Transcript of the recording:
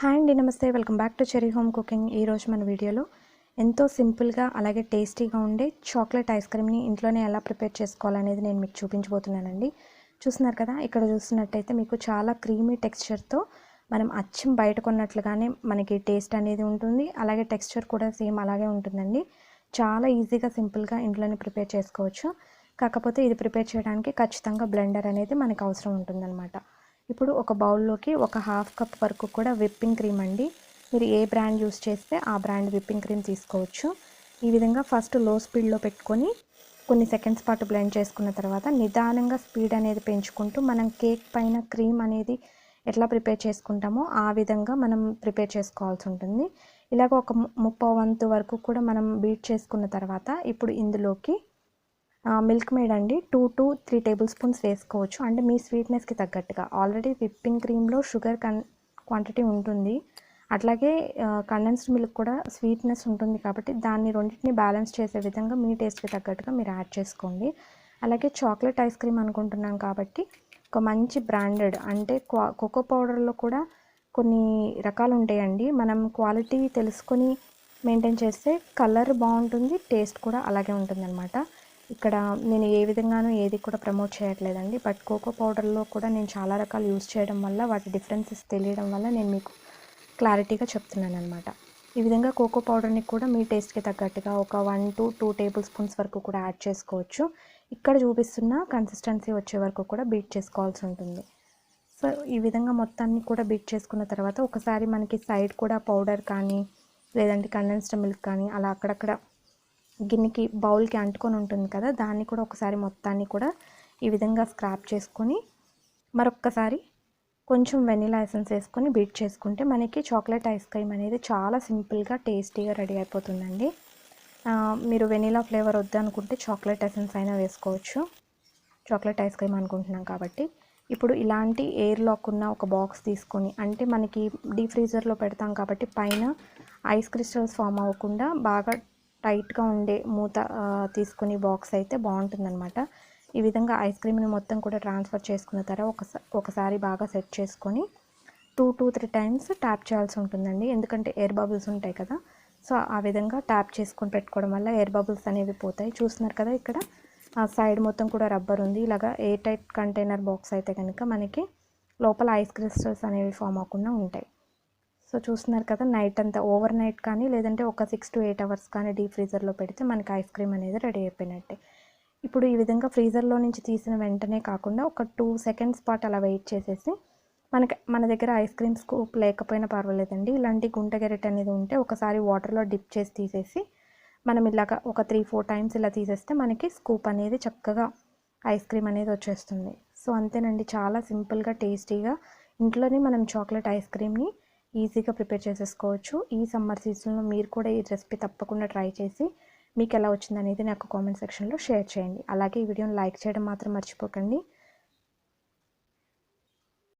Hi అండి నమస్తే. Welcome back to Cherry Home Cooking. ఈరోజు మన వీడియోలో ఎంతో సింపుల్గా అలాగే టేస్టీగా ఉండే చాక్లెట్ ఐస్ క్రీమ్ని ఇంట్లోనే ఎలా ప్రిపేర్ చేసుకోవాలనేది నేను మీకు చూపించబోతున్నానండి. చూస్తున్నారు కదా ఇక్కడ చూస్తున్నట్టయితే మీకు చాలా క్రీమీ టెక్స్చర్తో మనం అచ్చం బయట కొన్నట్లుగానే మనకి టేస్ట్ అనేది ఉంటుంది. అలాగే టెక్స్చర్ కూడా సేమ్ అలాగే ఉంటుందండి. చాలా ఈజీగా సింపుల్గా ఇంట్లోనే ప్రిపేర్ చేసుకోవచ్చు. కాకపోతే ఇది ప్రిపేర్ చేయడానికి ఖచ్చితంగా బ్లెండర్ అనేది మనకు అవసరం ఉంటుందన్నమాట. ఇప్పుడు ఒక బౌల్లోకి ఒక హాఫ్ కప్ వరకు కూడా విప్పింగ్ క్రీమ్ అండి. మీరు ఏ బ్రాండ్ యూస్ చేస్తే ఆ బ్రాండ్ విప్పింగ్ క్రీమ్ తీసుకోవచ్చు. ఈ విధంగా ఫస్ట్లో స్పీడ్లో పెట్టుకొని కొన్ని సెకండ్స్ పాటు బ్లెండ్ చేసుకున్న తర్వాత నిదానంగా స్పీడ్ అనేది పెంచుకుంటూ మనం కేక్ పైన క్రీమ్ అనేది ఎట్లా ప్రిపేర్ చేసుకుంటామో ఆ విధంగా మనం ప్రిపేర్ చేసుకోవాల్సి ఉంటుంది. ఇలాగ ఒక ముప్పై వంతు వరకు కూడా మనం బీట్ చేసుకున్న తర్వాత ఇప్పుడు ఇందులోకి మిల్క్ మేడ్ అండి. Two to three tablespoons వేసుకోవచ్చు. అంటే మీ స్వీట్నెస్కి తగ్గట్టుగా. ఆల్రెడీ విప్పింగ్ క్రీమ్లో షుగర్ కన్ క్వాంటిటీ ఉంటుంది. అట్లాగే కండెన్స్డ్ మిల్క్ కూడా స్వీట్నెస్ ఉంటుంది కాబట్టి దాన్ని రెండింటిని బ్యాలెన్స్ చేసే విధంగా మీ టేస్ట్కి తగ్గట్టుగా మీరు యాడ్ చేసుకోండి. అలాగే చాక్లెట్ ఐస్ క్రీమ్ అనుకుంటున్నాం కాబట్టి ఒక మంచి బ్రాండెడ్ అంటే కోకో పౌడర్లో కూడా కొన్ని రకాలు ఉంటాయండి. మనం క్వాలిటీ తెలుసుకొని మెయింటైన్ చేస్తే కలర్ బాగుంటుంది టేస్ట్ కూడా అలాగే ఉంటుందన్నమాట. ఇక్కడ నేను ఏ విధంగానూ ఏది కూడా ప్రమోట్ చేయట్లేదండి. బట్ కోకో పౌడర్లో కూడా నేను చాలా రకాలు యూస్ చేయడం వల్ల వాటి డిఫరెన్సెస్ తెలియడం వల్ల నేను మీకు క్లారిటీగా చెప్తున్నాను అనమాట ఈ విధంగా కోకో పౌడర్ని కూడా మీ టేస్ట్కి తగ్గట్టుగా ఒక one to two tablespoons వరకు కూడా యాడ్ చేసుకోవచ్చు. ఇక్కడ చూపిస్తున్న కన్సిస్టెన్సీ వచ్చే వరకు కూడా బీట్ చేసుకోవాల్సి ఉంటుంది. సో ఈ విధంగా మొత్తాన్ని కూడా బీట్ చేసుకున్న తర్వాత ఒకసారి మనకి సైడ్ కూడా పౌడర్ కానీ లేదంటే కండెన్స్డ్ మిల్క్ కానీ అలా అక్కడక్కడ గిన్నెకి బౌల్కి అంటుకొని ఉంటుంది కదా దాన్ని కూడా ఒకసారి మొత్తాన్ని కూడా ఈ విధంగా స్క్రాప్ చేసుకొని మరొక్కసారి కొంచెం వెనీలా ఎసెన్స్ వేసుకొని బీట్ చేసుకుంటే మనకి చాక్లెట్ ఐస్ క్రీమ్ అనేది చాలా సింపుల్గా టేస్టీగా రెడీ అయిపోతుందండి. మీరు వెనీలా ఫ్లేవర్ వద్దనుకుంటే చాక్లెట్ ఎసెన్స్ అయినా వేసుకోవచ్చు. చాక్లెట్ ఐస్ క్రీమ్ అనుకుంటున్నాం కాబట్టి. ఇప్పుడు ఇలాంటి ఎయిర్ లాక్ ఉన్న ఒక బాక్స్ తీసుకొని అంటే మనకి డీప్ ఫ్రీజర్లో పెడతాం కాబట్టి పైన ఐస్ క్రిస్టల్స్ ఫామ్ అవ్వకుండా బాగా టైట్గా ఉండే మూత తీసుకుని బాక్స్ అయితే బాగుంటుందన్నమాట. ఈ విధంగా ఐస్ క్రీమ్ని మొత్తం కూడా ట్రాన్స్ఫర్ చేసుకున్న తర్వాత ఒకసారి ఒకసారి బాగా సెట్ చేసుకొని two to three times tap చేయాల్సి ఉంటుందండి. ఎందుకంటే ఎయిర్ బబుల్స్ ఉంటాయి కదా. సో ఆ విధంగా ట్యాప్ చేసుకొని పెట్టుకోవడం వల్ల ఎయిర్ బబుల్స్ అనేవి పోతాయి. చూస్తున్నారు కదా ఇక్కడ ఆ సైడ్ మొత్తం కూడా రబ్బర్ ఉంది. ఇలాగా ఎయిర్ టైట్ కంటైనర్ బాక్స్ అయితే కనుక మనకి లోపల ఐస్ క్రిస్టల్స్ అనేవి ఫామ్ అవ్వకుండా ఉంటాయి. సో చూస్తున్నారు కదా నైట్ అంతా ఓవర్ నైట్ కానీ లేదంటే ఒక సిక్స్ టు ఎయిట్ అవర్స్ కానీ డీప్ ఫ్రీజర్లో పెడితే మనకి ఐస్ క్రీమ్ అనేది రెడీ అయిపోయినట్టే. ఇప్పుడు ఈ విధంగా ఫ్రీజర్లో నుంచి తీసిన వెంటనే కాకుండా ఒక టూ సెకండ్స్ పాటు అలా వెయిట్ చేసేసి మనకి మన దగ్గర ఐస్ క్రీమ్ స్కూప్ లేకపోయినా పర్వాలేదండి. ఇలాంటి గుంట గెరెట్ అనేది ఉంటే ఒకసారి వాటర్లో డిప్ చేసి తీసేసి మనం ఇలాగ ఒక త్రీ ఫోర్ టైమ్స్ ఇలా తీసేస్తే మనకి స్కూప్ అనేది చక్కగా ఐస్ క్రీమ్ అనేది వచ్చేస్తుంది. సో అంతేనండి చాలా సింపుల్గా టేస్టీగా ఇంట్లోనే మనం చాక్లెట్ ఐస్ క్రీమ్ని ఈజీగా ప్రిపేర్ చేసేసుకోవచ్చు. ఈ సమ్మర్ సీజన్లో మీరు కూడా ఈ రెసిపీ తప్పకుండా ట్రై చేసి మీకు ఎలా వచ్చిందనేది నాకు కామెంట్ సెక్షన్లో షేర్ చేయండి. అలాగే ఈ వీడియోని లైక్ చేయడం మాత్రం మర్చిపోకండి.